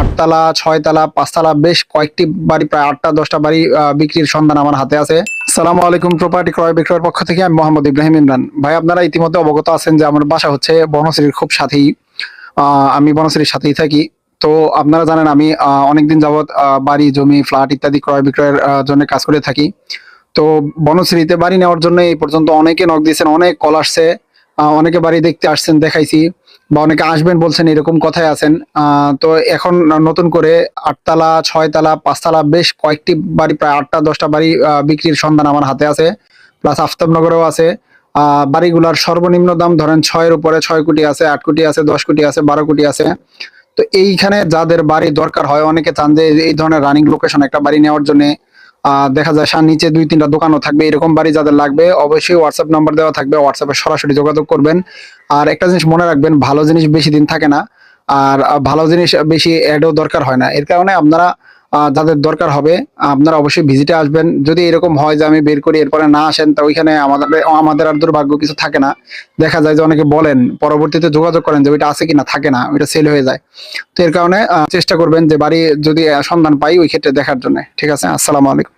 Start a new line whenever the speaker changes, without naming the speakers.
আটতলা, ছয়তলা, পাঁচতলা, বেশ কয়েকটি বাড়ি, প্রায় আটটা, দশটা বাড়ি বিক্রির সন্ধান আমার হাতে আছে। সালামু আলাইকুম, প্রপার্টি ক্রয় বিক্রয়ের পক্ষ থেকে আমি মোহাম্মদ ইব্রাহিম ইমরান। ভাই, আপনারা ইতিমধ্যে অবগত আছেন যে আমার বাসা হচ্ছে বনশ্রীর খুব সাথেই আমি বনশ্রীর সাথেই থাকি। তো আপনারা জানেন আমি অনেকদিন যাবৎ বাড়ি, জমি, ফ্ল্যাট ইত্যাদি ক্রয় বিক্রয়ের জন্য কাজ করে থাকি। তো বনশ্রীতে বাড়ি নেওয়ার জন্য এই পর্যন্ত অনেকে নক দিয়েছেন, অনেক কল আসছে। অনেকে বাড়ি দেখতে আসছেন, দেখাইছি, বা অনেকে আসবেন বলছেন এরকম কথাই আছেন। তো এখন নতুন করে আটতলা, ছয়তলা, পাঁচতলা বেশ কয়েকটি বাড়ি, প্রায় আটটা, দশটা বাড়ি বিক্রির সন্ধান আমার হাতে আছে। প্লাস আফতাবনগরেও আছে। বাড়িগুলার সর্বনিম্ন দাম ধরেন ছয়ের উপরে ছয় কোটি আছে, আট কোটি আছে, দশ কোটি আছে, বারো কোটি আছে। তো এইখানে যাদের বাড়ি দরকার হয়, অনেকে চান যে এই ধরনের রানিং লোকেশন একটা বাড়ি নেওয়ার জন্য। দেখা যায় সার নিচে দুই তিনটা দোকানও থাকবে, এরকম বাড়ি যাদের লাগবে, অবশ্যই হোয়াটসঅ্যাপ নাম্বার দেওয়া থাকবে হোয়াটসঅ্যাপে সরাসরি যোগাযোগ করবেন। আর একটা জিনিস মনে রাখবেন, ভালো জিনিস বেশি দিন থাকে না, আর ভালো জিনিস বেশি অ্যাডও দরকার হয় না। এর কারণে আপনারা যাদের দরকার হবে, আপনারা অবশ্যই ভিজিটে আসবেন। যদি এরকম হয় যে আমি বের করি, এরপরে না আসেন, তো ওইখানে আমাদের আমাদের আর দুর্ভাগ্য কিছু থাকে না। দেখা যায় যে অনেকে বলেন, পরবর্তীতে যোগাযোগ করেন যে ওইটা আছে কিনা, থাকে না, ওইটা সেল হয়ে যায়। তো এর কারণে চেষ্টা করবেন যে বাড়ি যদি সন্ধান পাই ওই ক্ষেত্রে দেখার জন্য। ঠিক আছে, আসসালামু আলাইকুম।